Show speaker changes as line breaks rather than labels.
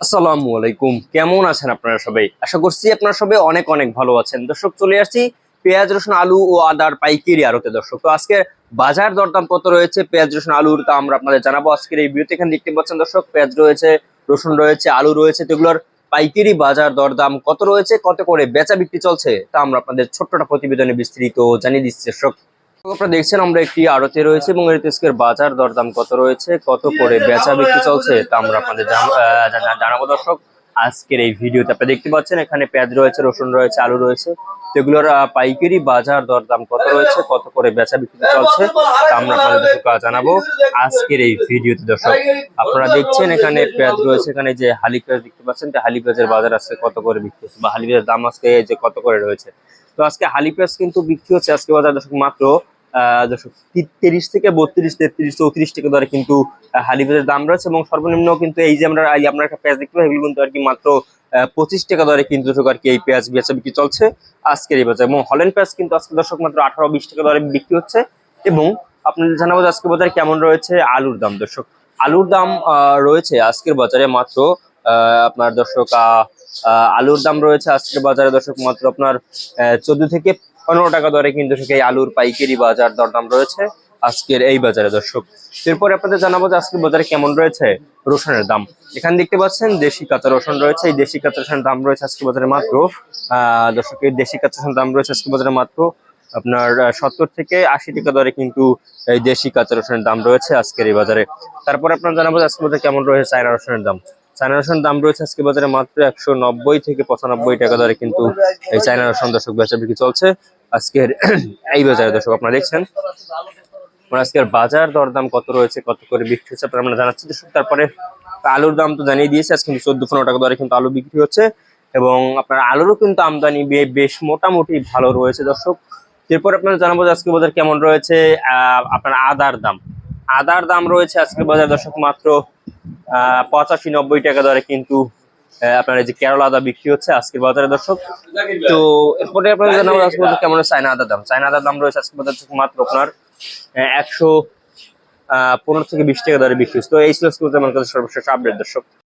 আসসালামু আলাইকুম। কেমন আছেন আপনারা সবাই? আশা করছি আপনারা সবাই অনেক অনেক ভালো আছেন। দর্শক, চলে আসছি পেঁয়াজ, রসুন, আলু ও আদার পাইকারি আড়তে। দর্শক, তো আজকে বাজার দরদাম কত রয়েছে? পেঁয়াজ, রসুন, আলুর তা আমরা আপনাদের জানাব। আজকের এই ভিডিওতে এখানে দেখতে পাচ্ছেন দর্শক, পেঁয়াজ রয়েছে, রসুন রয়েছে, আলু রয়েছে, তো এগুলোর পাইকারি বাজার দরদাম কত রয়েছে? কত করে বেচা বিক্রি চলছে? তা আমরা আপনাদের ছোট্টটা প্রতিবেদনে বিস্তৃত জানিয়ে দিচ্ছি দর্শক। আপনারা দেখছেন, আমরা একটি আড়তে রয়েছে এবং এর বাজার দরদাম কত রয়েছে, কত করে বেচা বিক্রি চলছে তা আমরা আপনাদের জানাব দর্শক। আজকের এই ভিডিওতে আপনি দেখতে পাচ্ছেন, এখানে পেঁয়াজ রয়েছে, রসুন রয়েছে, আলু রয়েছে। এগুলোর পাইকারি বাজার দরদাম কত রয়েছে, কত করে বেচা বিক্রি চলছে, তা আমরা আপনাদের জানাব আজকের এই ভিডিওতে, দর্শক। আপনারা দেখছেন এখানে পেঁয়াজ রয়েছে, এখানে যে হালি পেঁয়াজ দেখতে পাচ্ছেন হালি পেঁয়াজের বাজার আজকে কত করে বিক্রি হচ্ছে, বা হালি পেঁয়াজের দাম আজকে যে কত করে রয়েছে। তো আজকে হালি পেঁয়াজ কিন্তু বিক্রি হচ্ছে আজকে বাজার, দর্শক, মাত্র দর্শক তিরিশ থেকে বত্রিশ, তেত্রিশ, চৌত্রিশ টাকা দরে কিন্তু হালি পেঁয়াজের দাম রয়েছে এবং সর্বনিম্ন কিন্তু এই যে আমরা আপনার একটা পেঁয়াজ দেখতে পাই, এগুলো কিন্তু আর কি মাত্র পঁচিশ টাকা দরে কিন্তু দর্শক আর কি এই পেঁয়াজ বেচা বিক্রি চলছে আজকের এই বাজার। এবং হলেন পেঁয়াজ কিন্তু আজকে দর্শক মাত্র আঠারো, বিশ টাকা দরে বিক্রি হচ্ছে এবং আপনাদের জানাব যে আজকে বাজারে কেমন রয়েছে আলুর দাম দর্শক। আলুর দাম রয়েছে আজকের বাজারে মাত্র আপনার দর্শক আলুর দাম রয়েছে আজকের বাজারে। দর্শক, মাত্র আপনার চোদ্দ থেকে পনেরো টাকা দরে কিন্তু এই আলুর পাইকারি বাজার দরদাম রয়েছে আজকের এই বাজারে। দর্শক, এরপরে আপনাদের জানাব যে আজকের বাজারে কেমন রয়েছে রসুনের দাম। এখানে দেখতে পাচ্ছেন, দেশি কাঁচা রসুন রয়েছে। এই দেশি কাঁচা রসুনের দাম রয়েছে আজকের বাজারে মাত্র দর্শক, এই দেশি কাঁচা রসুনের দাম রয়েছে আজকের বাজারে মাত্র আপনার সত্তর থেকে আশি টাকা দরে কিন্তু এই দেশি কাঁচা রসুনের দাম রয়েছে আজকের এই বাজারে। তারপরে আপনার জানাব যে আজকের বাজারে কেমন রয়েছে চায়না রসুনের দাম। চায়না দাম রয়েছে আজকে বাজারে মাত্র একশো নব্বই থেকে পঁচানব্বই টাকা দরে কিন্তু এই চায়না দর্শক বেচা বিক্রি চলছে। আজকের এই বাজারে দর্শক আপনারা দেখছেন। আজকের বাজার দরদাম কত রয়েছে, কত করে বিক্রি হচ্ছে আপনারা আমরা জানাচ্ছি। তারপরে আলুর দাম তো জানিয়ে দিয়েছে আজ কিন্তু চোদ্দ পনেরো টাকা দরে কিন্তু আলু বিক্রি হচ্ছে এবং আপনার আলুরও কিন্তু আমদানি বেশ মোটামুটি ভালো রয়েছে দর্শক। এরপর আপনারা জানাব আজকে বাজার কেমন রয়েছে আপনার আদার দাম। আদার দাম রয়েছে আজকে বাজার দর্শক মাত্র পঁচাশি, নব্বই টাকা দরে কিন্তু আপনার এই যে কেরল আদা বিক্রি হচ্ছে আজকের বাজারে, দর্শক। তো এরপরে আপনারা জানাব আজকে কেমন চায়না আদার দাম। চায়না আদার দাম রয়েছে আজকে বাজার থেকে মাত্র আপনার একশো পনেরো থেকে বিশ টাকা দরে বিক্রি হচ্ছে। তো এই ছিল বাজার আমার কাছে সর্বশেষ আপডেট দর্শক।